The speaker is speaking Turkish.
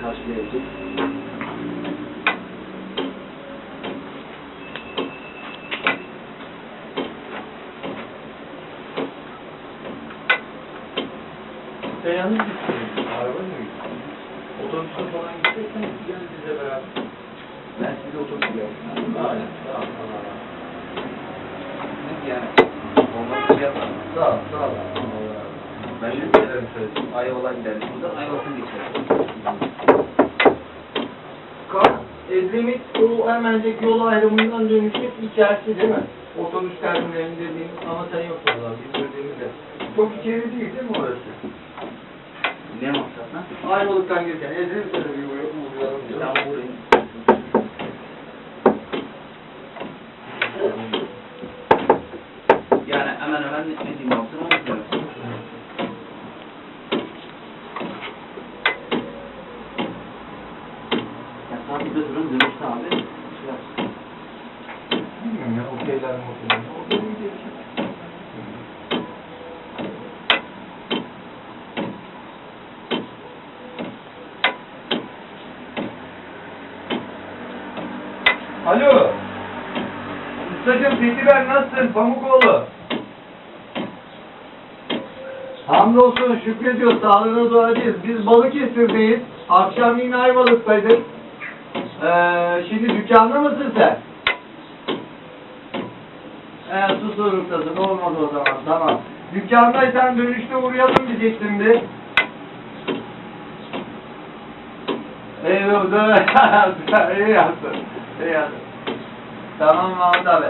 karşılayabilir. Sen yalnız gitsin. Araba mı gitsin? Otobüse falan gideceksen gel bize beraber. Ben size otobüse geldim. Aynen. Tamam. Tamam. Yani. Olmaz. Sağ ol. Sağ ol. Ben de giderim söyledim. Ayvalık'a giderim. Buradan Ayvalık'a geçerim. Kars, Edremit o hemencek yol ayrımından dönüşü içerisi değil mi? Otobüs terminalinin dediğimiz ama sen yoksun zaman biz gördüğümüzde. Çok içeri değil değil mi orası? Ne maksatla? Ayvalık'tan gelirken Edremit'e de bir uğra- uğrayalım diyor. Ben buradayım. Yani hemen hemen ne diyeyim De durun dönüşte abi. Şey. Bilmiyorum ya okeyler mi şey. Alo. Ustacığım Fethi ben nasılsın? Pamukoğlu. Hamdolsun şükrediyor sağlığına duacıyız. Biz Balıkesir'deyiz. Akşam yine Ayvalık'taydık. Ee, şimdi dükkanda mısın sen? He susurluktasın olmadı o zaman tamam. Dükkandaysan dönüşte uğrayalım diyecektim bir. Eyvallah. iyi yaptın. İyi yaptın. Tamam Mahmut abi.